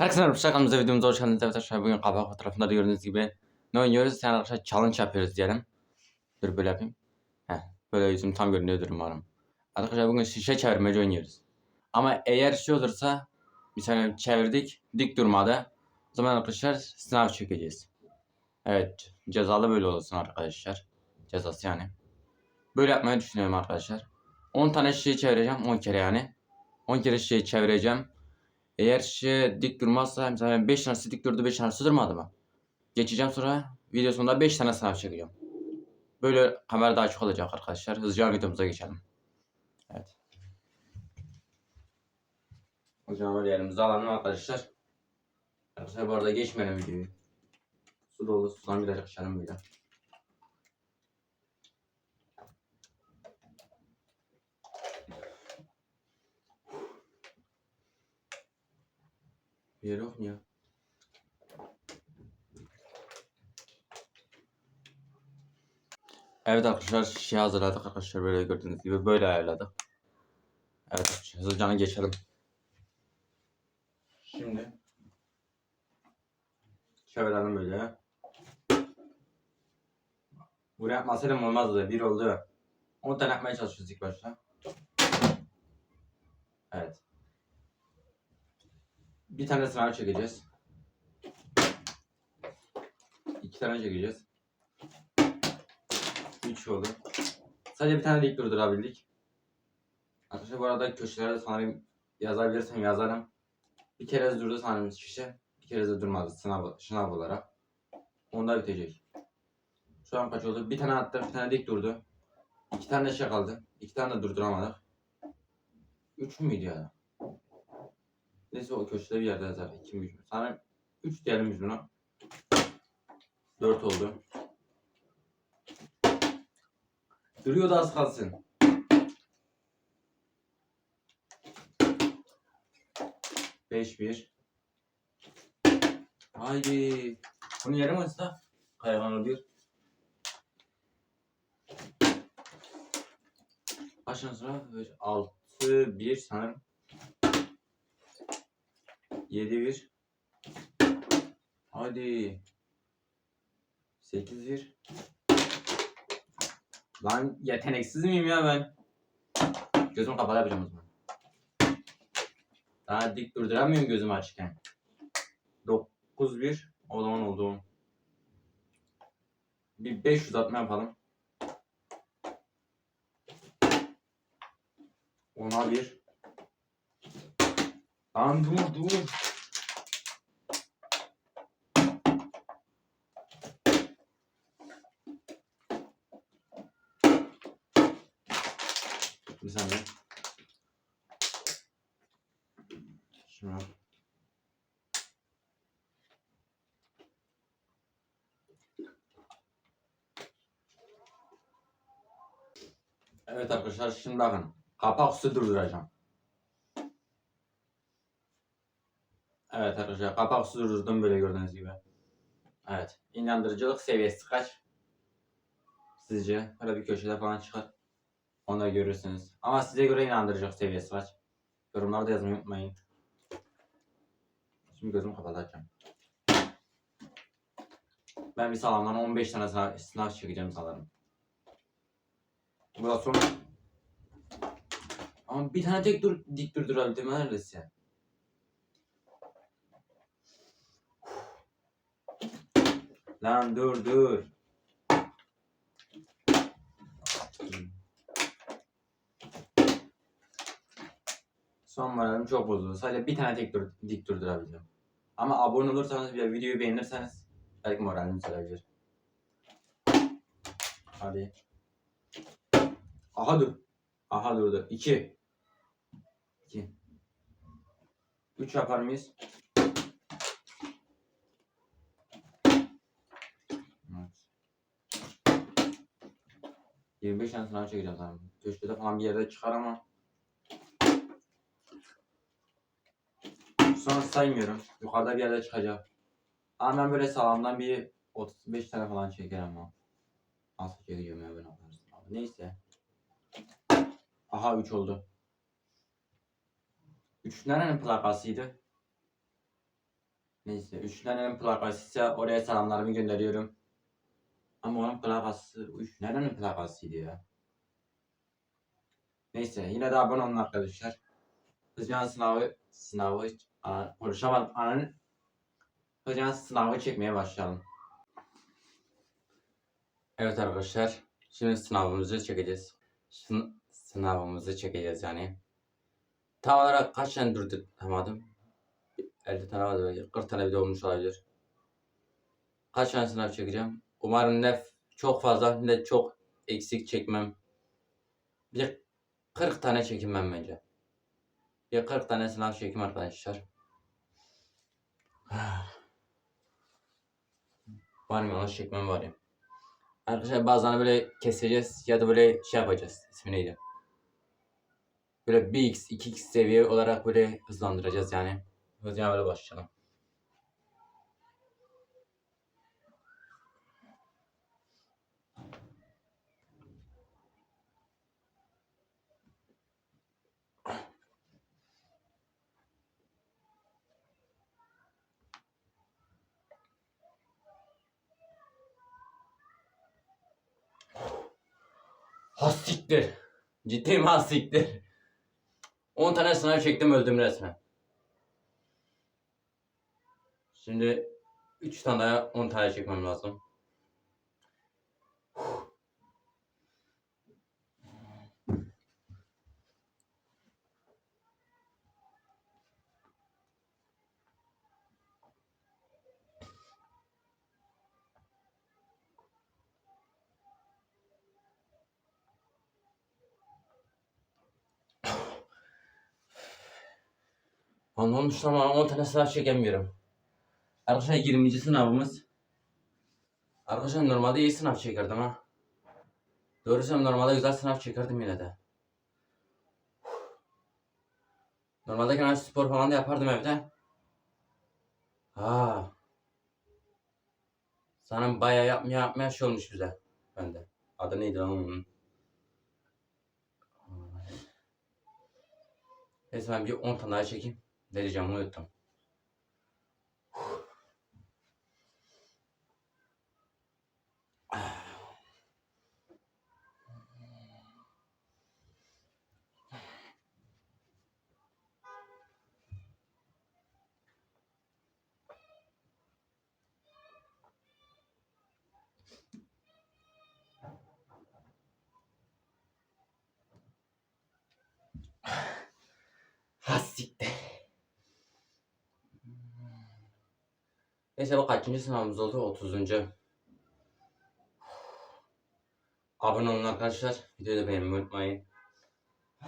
Herkese merhaba kanalımıza videomuza hoş geldiniz arkadaşlar. Bugün kapak fotoğrafında da gördüğünüz gibi ne oynuyoruz? Yani arkadaşlar challenge yapıyoruz diyelim. Dur böyle yapayım. Heh, böyle yüzüm tam görünüyordur umarım. Arkadaşlar bugün şişe çevirmeci oynuyoruz. Ama eğer şey olursa bir sene çevirdik dik durmadı. O zaman arkadaşlar sınav çekeceğiz. Evet cezalı böyle olsun arkadaşlar. Cezası yani. Böyle yapmayı düşünüyorum arkadaşlar. 10 tane şişeyi çevireceğim 10 kere yani. 10 kere şişeyi çevireceğim. Eğer şey dik durmazsa mesela 5 tanesi dik durdu 5 tanesi durmadı mı? Geçeceğim sonra video sonunda 5 tane sınav çekeceğim. Böyle kamera daha çok olacak arkadaşlar. Hızlıca videomuza geçelim. Evet. O zaman böyle elimize alalım arkadaşlar. Arkadaşlar bu arada geçmeyelim videoyu. Su dolu sudan birazcık içelim böyle. Ya? Evet arkadaşlar şişe hazırladık arkadaşlar böyle gördüğünüz gibi böyle ayarladık. Evet hızlıca geçelim. Şimdi çevirelim böyle. Buraya yapmasaydım olmazdı. Bir oldu. 10 tane çalışıyoruz ilk başta. Evet. Bir tane sınav çekeceğiz. İki tane çekeceğiz. Üç oldu. Sadece bir tane dik durdurabildik. Arkadaşlar bu arada köşelerde sanırım yazabilirsem yazarım. Bir kere durdu sanırım şişe. Bir kere de durmadı sınav, sınav olarak. Onda bitecek. Şu an kaç oldu? Bir tane attı, bir tane dik durdu. İki tane şey kaldı. İki tane de durduramadık. Üç müydü ya? Neyse o köşede bir yerde mi üç mü? Sana üç diyelim biz buna. Dört oldu. Duruyor da az kalsın. Beş bir. Haydi. Bunu yere mi açsa? Kaygan oluyor. Kaçtan sonra? Altı bir sanırım. 7 1 Hadi 8 1 Lan yeteneksiz miyim ya ben? Gözümü kapalı yapacağım o zaman. Daha dik durduramıyorum gözümü açıkken. 9 1 O zaman oldu. Bir 500 atma yapalım. 10'a 1 Lan dur dur. Bir saniye. Şunu al. Evet arkadaşlar şimdi bakın. Kapak su durduracağım. Evet arkadaşlar kapak durdurdum böyle gördüğünüz gibi. Evet. İnandırıcılık seviyesi kaç? Sizce? Böyle bir köşede falan çıkar. Onu da görürsünüz. Ama size göre inandırıcılık seviyesi kaç? Yorumlarda yazmayı unutmayın. Şimdi gözümü kapatacağım. Ben bir sağlamdan 15 tane sınav çekeceğim sanırım. Bu da son. Ama bir tane tek dur, dik durdurabildim neredeyse. Lan dur dur. Son moralim çok bozuldu. Sadece bir tane tek dur dik durdurabildim. Ama abone olursanız ve videoyu beğenirseniz belki moralim düzelebilir. Hadi. Aha dur. Aha durdu. 2. 2. 3 yapar mıyız? Evet. 25 tane sınav çekeceğim sanırım. Köşede falan bir yerde çıkar ama. Sonra saymıyorum. Yukarıda bir yerde çıkacak. Ama ben böyle sağlamdan bir 35 tane falan çekerim ama. Nasıl çekeceğim ya ben abi. Neyse. Aha 3 oldu. 3 nerenin plakasıydı? Neyse. Üç nerenin plakası ise oraya selamlarımı gönderiyorum. Ama onun plakası... Üç nerenin plakasıydı ya? Neyse. Yine de abone olun arkadaşlar. Hızcan sınavı... Sınavı... Ana, konuşamadım. Ananın... Hızcan sınavı çekmeye başlayalım. Evet arkadaşlar. Şimdi sınavımızı çekeceğiz. Sın sınavımızı çekeceğiz yani. Tam olarak kaç tane durduramadım? 50 tane vardı belki. 40 tane video olmuş olabilir. Kaç tane sınav çekeceğim? Umarım ne çok fazla ne çok eksik çekmem. Bir 40 tane çekinmem bence. Bir 40 tane sınav çekeyim arkadaşlar. Var mı yanlış çekmem var ya. Arkadaşlar bazen böyle keseceğiz ya da böyle şey yapacağız. İsmi neydi? Böyle 1x, 2x seviye olarak böyle hızlandıracağız yani. Hızlıca böyle başlayalım. Hassiktir. Ciddiyim hassiktir. 10 tane sınav çektim öldüm resmen. Şimdi 3 tane daha 10 tane çekmem lazım. Anlamış ama 10 tane sınav çekemiyorum. Arkadaşlar 20. sınavımız. Arkadaşlar normalde iyi sınav çekerdim ha. Doğru normalde güzel sınav çekerdim yine de. Normalde genel spor falan da yapardım evde. Ha. Sana bayağı yapmaya yapmaya şey olmuş güzel. Bende. Adı neydi lan onun? Neyse ben bir 10 tane daha çekeyim. Ne diyeceğim unuttum. Hassiktir. Neyse bu kaçıncı sınavımız oldu? 30. Abone olun arkadaşlar. Videoyu da beğenmeyi unutmayın.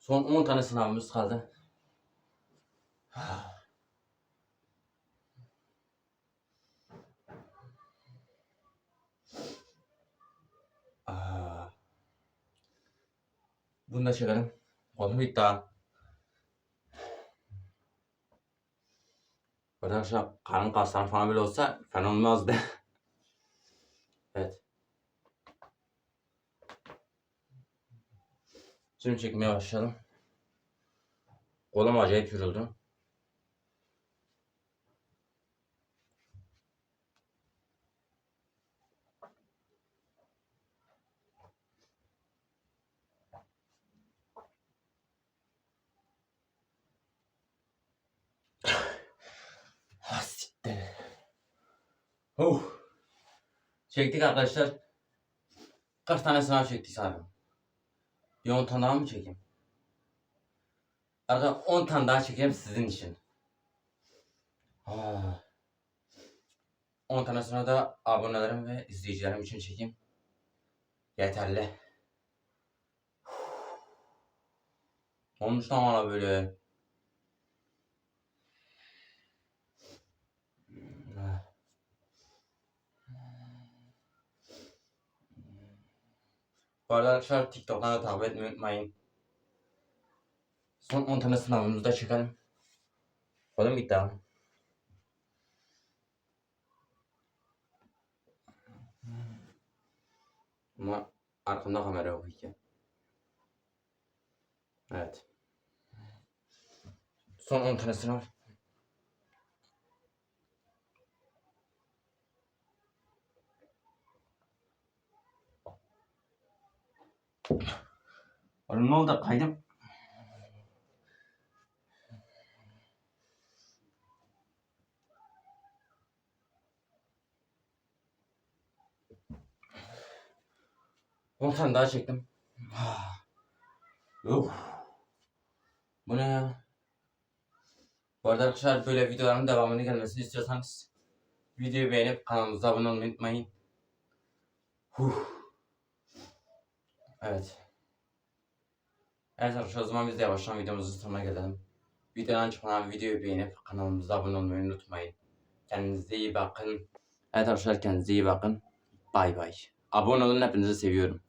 Son 10 tane sınavımız kaldı. Bunu da çekelim. Kolum bitti Arkadaşlar karın kasları falan böyle olsa fena olmazdı. evet. Şimdi çekmeye başlayalım. Kolum acayip yoruldu. Ha siktir. Oh. Çektik arkadaşlar. Kaç tane sınav çektik abi? Bir 10 tane daha mı çekeyim? Arada 10 tane daha çekeyim sizin için. Ah. 10 tane sonra da abonelerim ve izleyicilerim için çekeyim. Yeterli. Olmuş lan bana böyle. Bu arada arkadaşlar TikTok'tan da takip etmeyi unutmayın. Son 10 tane sınavımızı da çekelim. Oğlum bitti abi. Ama arkamda kamera yok iki. Evet. Son 10 tane sınav. Oğlum ne oldu? Kaydım. On tane daha çektim. Uf. Bu ne ya? Bu arada arkadaşlar böyle videoların devamını gelmesini istiyorsanız videoyu beğenip kanalımıza abone olmayı unutmayın. Huh. Evet. Evet arkadaşlar o zaman biz de yavaştan videomuzun sonuna gelelim. Videodan çıkan videoyu beğenip kanalımıza abone olmayı unutmayın. Kendinize iyi bakın. Evet arkadaşlar kendinize iyi bakın. Bay bay. Abone olun hepinizi seviyorum.